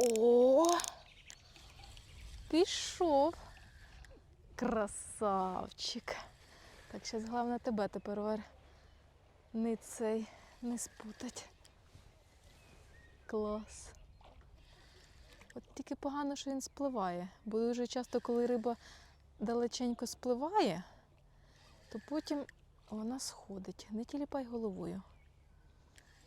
О! Пішов. Красавчик. Так, зараз головне тебе тепер. Не цей, не спутать. Клас. От тільки погано, що він спливає. Бо дуже часто, коли риба далеченько спливає, то потім вона сходить. Не тіліпай головою.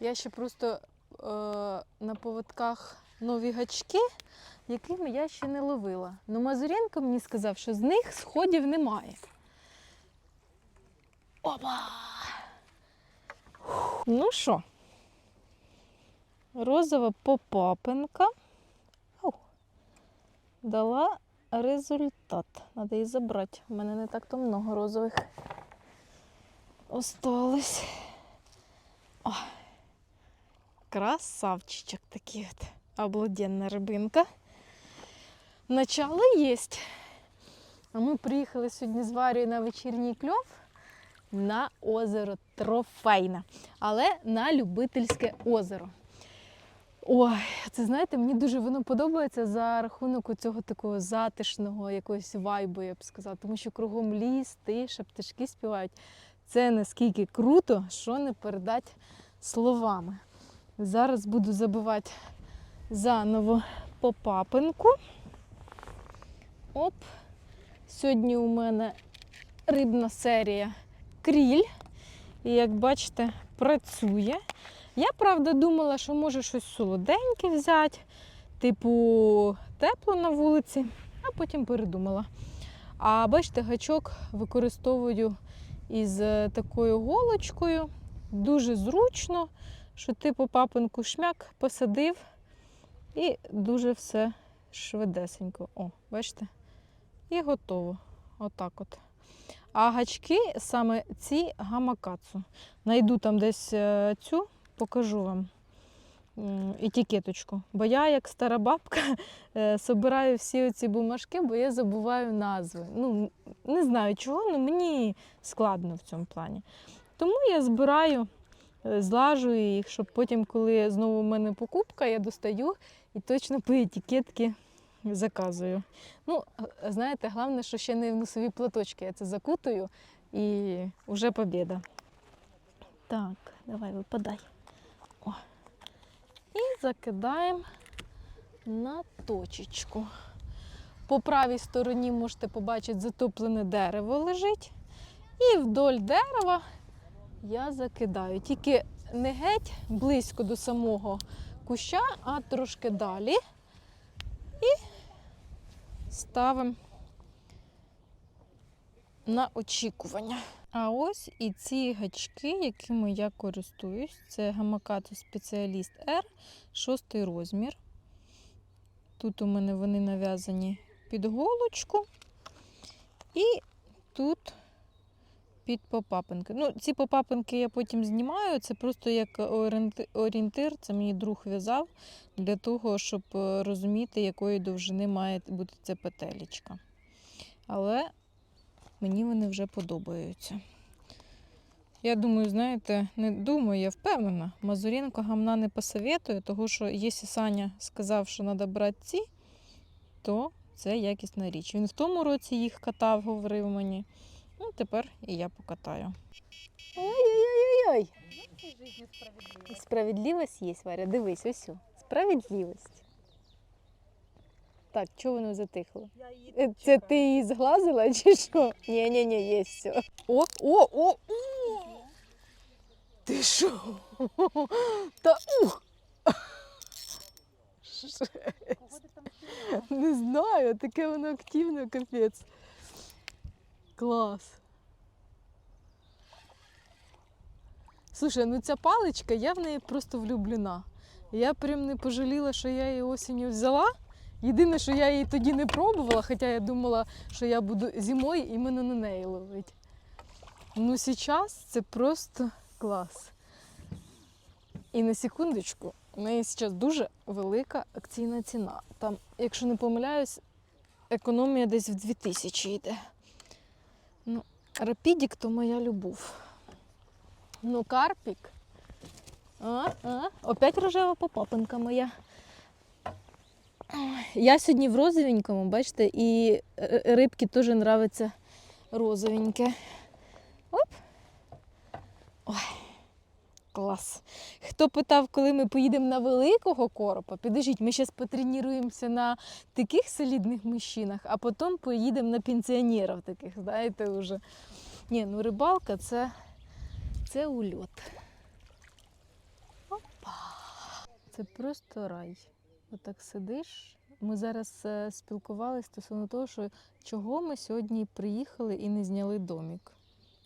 Я ще просто е, на поводках нові гачки, якими я ще не ловила. Ну Мазуренко мені сказав, що з них сходів немає. Опа! Ну що, розова попапинка Ау. дала результат. Треба її забрати. У мене не так то много розових осталось. О, красавчичок такий от. Обалденна рибинка. Начало есть. А ми приїхали сьогодні з Варією на вечірній кльов на озеро Трофейне, але на любительське озеро. Ой, це знаєте, мені дуже воно подобається за рахунок цього такого затишного якогось вайбу, я б сказала, тому що кругом ліс, тиша, пташки співають. Це наскільки круто, що не передати словами. Зараз буду забивати заново попапинку. Оп. Сьогодні у мене рибна серія кріль. І як бачите, працює. Я правда думала, що може щось солоденьке взяти, типу тепло на вулиці, а потім передумала. А бачите, гачок використовую із е, такою голочкою. Дуже зручно, що типу папинку шмяк посадив і дуже все швидесенько. О, бачите? І готово. Отак от. А гачки саме ці гамакацу. Найду там десь е, цю, покажу вам етикеточку. Бо я, як стара бабка, е, собираю всі ці бумажки, бо я забуваю назви. Ну, не знаю чого, але мені складно в цьому плані. Тому я збираю, е, злажую їх, щоб потім, коли знову в мене покупка, я достаю і точно по етикетці заказую. Ну, е, знаєте, головне, що ще не в носові платочки. Я це закутую і вже побіда. Так, давай випадай. О. І закидаємо на точечку. По правій стороні можете побачити затоплене дерево лежить. І вдоль дерева я закидаю. Тільки не геть близько до самого куща, а трошки далі. І ставимо на очікування. А ось і ці гачки, якими я користуюсь, це гамакато спеціаліст R, шостий розмір. Тут у мене вони нав'язані під голочку. І тут під попапинки. Ну, ці попапинки я потім знімаю. Це просто як орієнтир. Це мені друг в'язав для того, щоб е, розуміти, якої довжини має бути ця петелечка. Але мені вони вже подобаються. Я думаю, знаєте, не думаю, я впевнена. Мазуренко гамна не посоветує, тому що якщо Саня сказав, що треба брати ці, то це якісна річ. Він в тому році їх катав, говорив мені. Ну, тепер і я покатаю. Ой-ой-ой-ой! Справедливість є, Варя, дивись, ось. о. Справедливість. Так, чого воно затихло? Е, Це ти її зглазила чи що? Ні, ні, ні, є все. О, о, о, о! Ти що? Та ух! Не знаю, таке воно активне, капець. Клас. Слушай, ну ця паличка, я в неї просто влюблена. Я прям не пожаліла, що я її осінню взяла. Єдине, що я її тоді не пробувала, хоча я думала, що я буду зимою іменно на неї ловити. Ну, зараз це просто клас. І на секундочку, у неї зараз дуже велика акційна ціна. Там, якщо не помиляюсь, економія десь в 2000 йде. Ну, рапідік то моя любов. Ну, карпік. А, а, опять рожева попапинка моя. Я сьогодні в розовенькому, бачите, і рибки теж нравиться розовеньке. Оп. Ой, клас. Хто питав, коли ми поїдемо на великого коропа, підождіть, ми зараз потренуємося на таких солідних мужчинах, а потім поїдемо на пенсіонерів таких, знаєте, вже. Ні, ну рибалка це, це ульот. Опа. Це просто рай. Отак сидиш. Ми зараз е, спілкувалися стосовно того, що чого ми сьогодні приїхали і не зняли домик.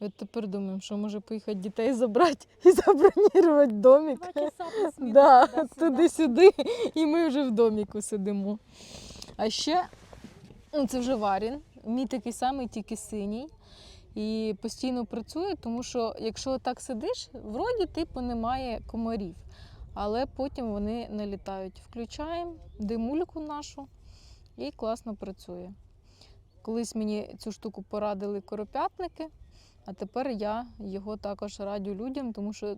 І От тепер думаємо, що може поїхати дітей забрати і забронірувати домик. Да, туди-сюди. туди-сюди, і ми вже в доміку сидимо. А ще ну, це вже варін. Мій такий самий, тільки синій. І постійно працює, тому що якщо так сидиш, вроді типу немає комарів. Але потім вони налітають. Включаємо димульку нашу і класно працює. Колись мені цю штуку порадили коропятники, а тепер я його також радю людям, тому що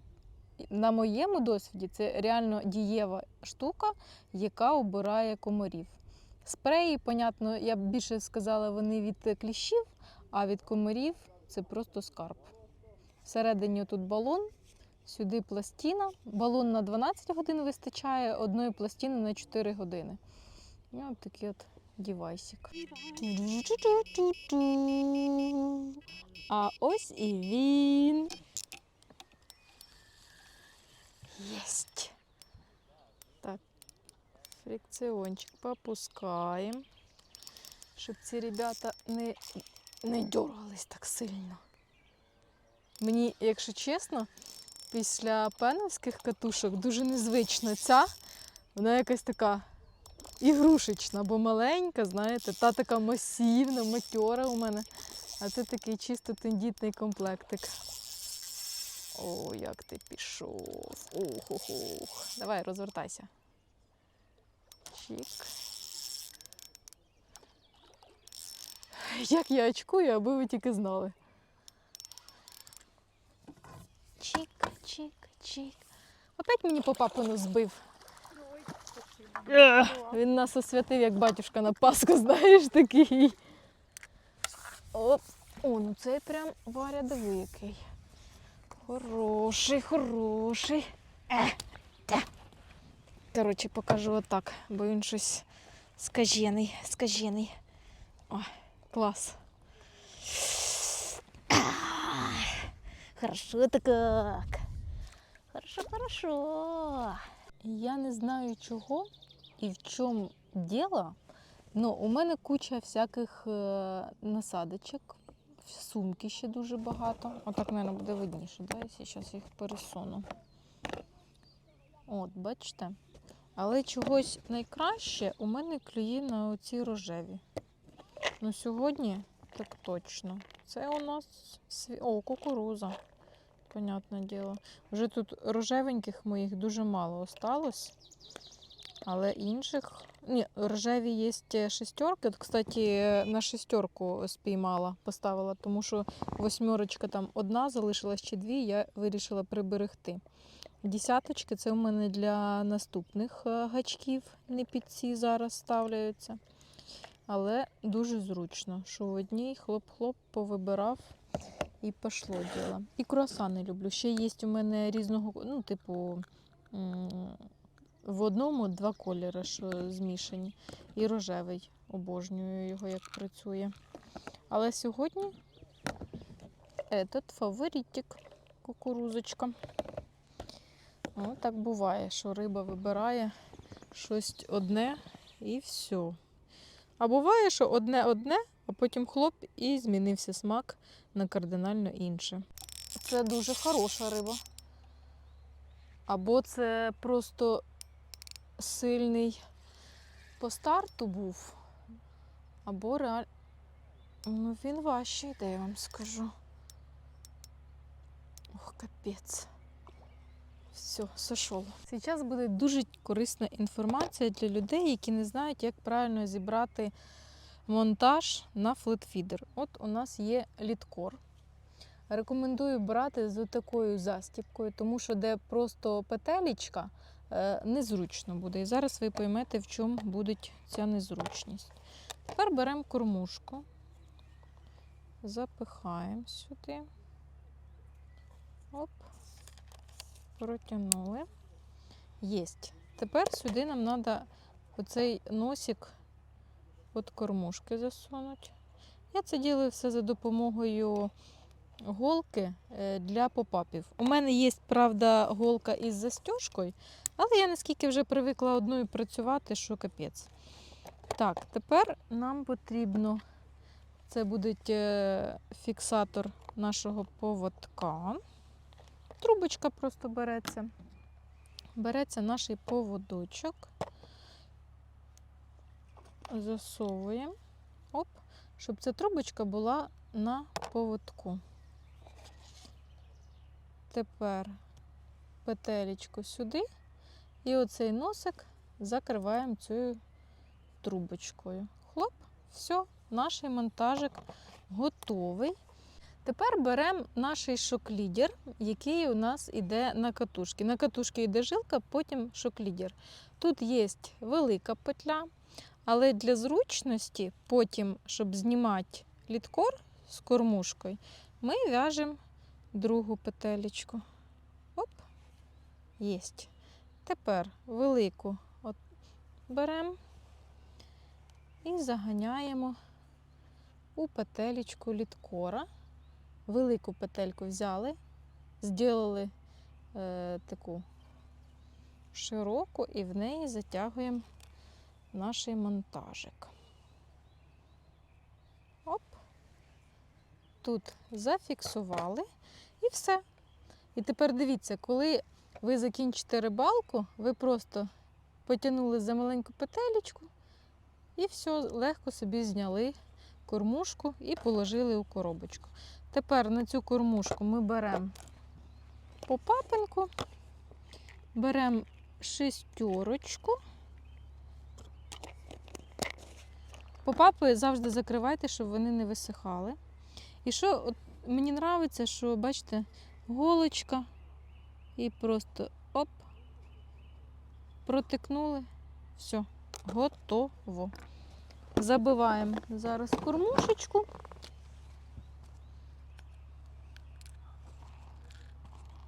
на моєму досвіді це реально дієва штука, яка обирає комарів. Спреї, понятно, я б більше сказала, вони від кліщів, а від комарів це просто скарб. Всередині тут балон, сюди пластина. Балон на 12 годин вистачає, одної пластини на 4 години. І от такий от дівайсик. А ось і він. Єсть. Так, фрикціончик попускаємо, щоб ці ребята не, не дергались так сильно. Мені, якщо чесно, після пеновських катушок дуже незвично ця. Вона якась така ігрушечна, бо маленька, знаєте, та така масивна, матьора у мене. А це такий чисто тендітний комплектик. О, як ти пішов. Ух, ух, ух. Давай, розвертайся. Чик. Як я очкую, аби ви тільки знали. Чик, чик, чик. Опять мені по папину збив. Він нас освятив, як батюшка на Пасху, знаєш, такий. О, о ну цей прям Варя диви який. Хороший, хороший. Е, та. Коротше, покажу отак, бо він щось скажений, скажений. Ой, клас. Хорошо-то как. Хорошо, хорошо. Я не знаю чого і в чому діло. Ну, у мене куча всяких е, насадочок. Сумки ще дуже багато. Отак, мабуть, буде видніше. Да? Я зараз їх пересуну. От, бачите? Але чогось найкраще у мене клює на оці рожеві. Ну, сьогодні так точно. Це у нас сві... О, кукуруза. Понятне діло. Вже тут рожевеньких моїх дуже мало осталось. Але інших. Ні, рожеві є шестерки. От, кстати, на шестерку спіймала, поставила, тому що восьмерочка там одна, залишилась ще дві, я вирішила приберегти. Десяточки це у мене для наступних е, гачків, не під ці зараз ставляються. Але дуже зручно, що в одній хлоп-хлоп повибирав і пішло діло. І круасани люблю. Ще є у мене різного, ну, типу, в одному два кольори, що змішані. І рожевий. Обожнюю його, як працює. Але сьогодні этот фаворитик кукурузочка. О, так буває, що риба вибирає щось одне і все. А буває, що одне-одне, а потім хлоп і змінився смак на кардинально інше. Це дуже хороша риба. Або це просто сильний по старту був, або реально. Ну, він важчий, йде, я вам скажу. Ох, капець. Все, сошов. Зараз буде дуже корисна інформація для людей, які не знають, як правильно зібрати монтаж на флетфідер. От у нас є літкор. Рекомендую брати з такою застіпкою, тому що де просто петелечка, е, незручно буде. І зараз ви поймете, в чому буде ця незручність. Тепер беремо кормушку, запихаємо сюди. Оп, протягнули. Єсть. Тепер сюди нам треба оцей носик від кормушки засунути. Я це ділаю все за допомогою голки е, для попапів. У мене є, правда, голка із застіжкою, але я наскільки вже привикла одною працювати, що капець. Так, тепер нам потрібно, це буде е, фіксатор нашого поводка. Трубочка просто береться. Береться наш поводочок, засовуємо, оп, щоб ця трубочка була на поводку. Тепер петелечку сюди і оцей носик закриваємо цією трубочкою. Хлоп, все, наш монтажик готовий. Тепер беремо наш шок-лідер, який у нас йде на катушки. На катушки йде жилка, потім шок-лідер. Тут є велика петля, але для зручності, потім, щоб знімати літкор з кормушкою, ми в'яжемо другу петелечку. Оп, єсть. Тепер велику от беремо і заганяємо у петелечку літкора. Велику петельку взяли, зробили е, таку широку і в неї затягуємо наш монтажик. Оп. Тут зафіксували і все. І тепер дивіться, коли ви закінчите рибалку, ви просто потягнули за маленьку петелечку і все, легко собі зняли кормушку і положили у коробочку. Тепер на цю кормушку ми беремо попапинку, беремо шестерочку. Попапи завжди закривайте, щоб вони не висихали. І що от мені подобається, що, бачите, голочка і просто оп, протикнули, все, готово. Забиваємо зараз кормушечку.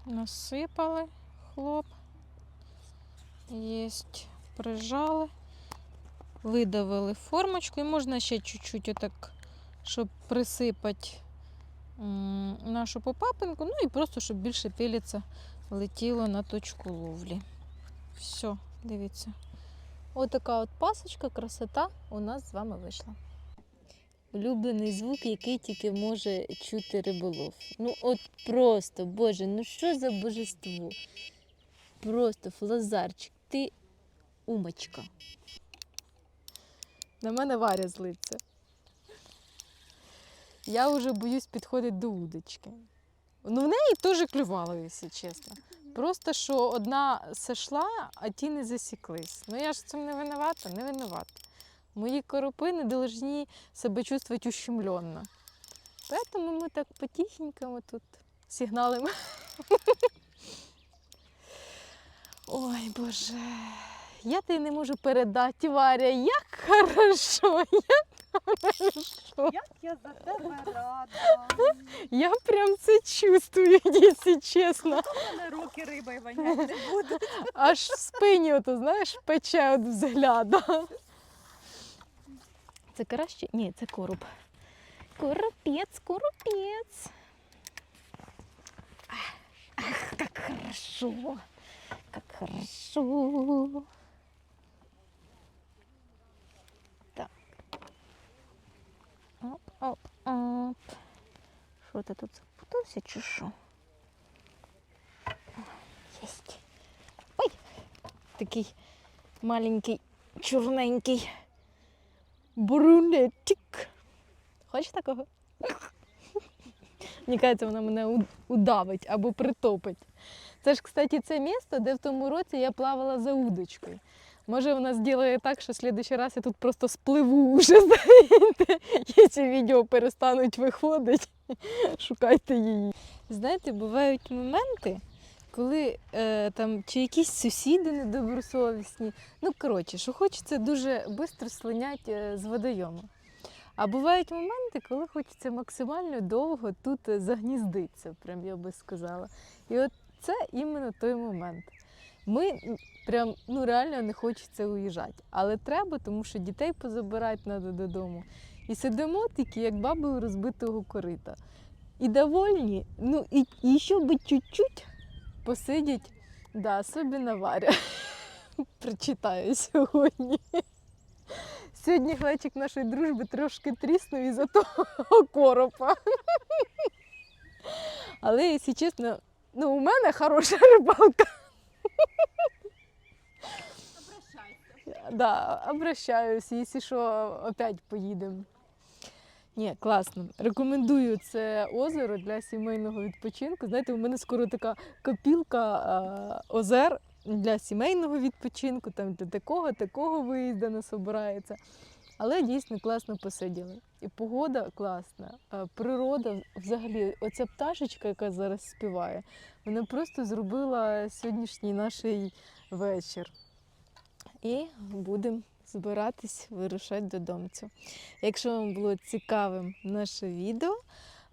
Насипали хлоп. Єсть, прижали, видавили формочку і можна ще чуть-чуть отак, щоб присипати нашу попапинку, ну і просто, щоб більше піліця летіло на точку ловлі. Все, дивіться. Отака от пасочка, красота у нас з вами вийшла. Улюблений звук, який тільки може чути риболов. Ну от просто, Боже, ну що за божество? Просто флазарчик, ти умочка. На мене Варя злиться. Я вже боюсь підходити до удочки. Ну, в неї теж клювало, якщо чесно. Просто що одна сошла, а ті не засіклись. Ну я ж цим не винувата, не винувата. Мої коропи не должны себе чувствовать ущемленно. Поэтому ми так потихеньку тут сигналимо. Ой, Боже. Я тобі не можу передати, Варя, як хорошо, як хорошо. Як я за тебе рада. Я прям це чувствую, якщо чесно. У мене руки рибою вонять не будуть. Аж в спині, ото, знаєш, пече від взгляду. Це краще? Ні, це короб. Коропець, коропець. Ах, ах, як хорошо. Як хорошо. Так. Оп, оп, оп. Що ти тут запутався чи що? Єсть. Ой! Такий маленький, чорненький брунетик. Хочеш такого? Мені кажеться, вона мене удавить або притопить. Це ж, кстати, це місце, де в тому році я плавала за удочкою. Може, вона зробить так, що в следующий раз я тут просто спливу уже, знаєте, якщо відео перестануть виходити, шукайте її. Знаєте, бувають моменти, коли е, там чи якісь сусіди недобросовісні. Ну, коротше, що хочеться дуже швидко слинять е, з водойому. А бувають моменти, коли хочеться максимально довго тут е, загніздитися, прям я би сказала. І от це іменно той момент. Ми прям ну реально не хочеться уїжджати, але треба, тому що дітей позабирати треба додому. І сидимо тільки як баби розбитого корита. І довольні, ну і, і ще би чуть-чуть посидять, да, особливо Варя. Прочитаю сьогодні. Сьогодні глечик нашої дружби трошки тріснув із-за того коропа. Але, якщо чесно, ну, у мене хороша рибалка. Да, обращаюсь, якщо що, опять поїдемо. Ні, класно. Рекомендую це озеро для сімейного відпочинку. Знаєте, у мене скоро така копілка озер для сімейного відпочинку, там для такого, такого виїзду не собирається. Але дійсно класно посиділи. І погода класна, природа взагалі, оця пташечка, яка зараз співає, вона просто зробила сьогоднішній наш вечір. І будемо збиратись, вирушати додому. Якщо вам було цікавим наше відео,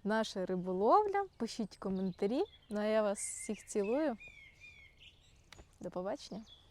наша риболовля, пишіть коментарі. Ну а я вас всіх цілую. До побачення.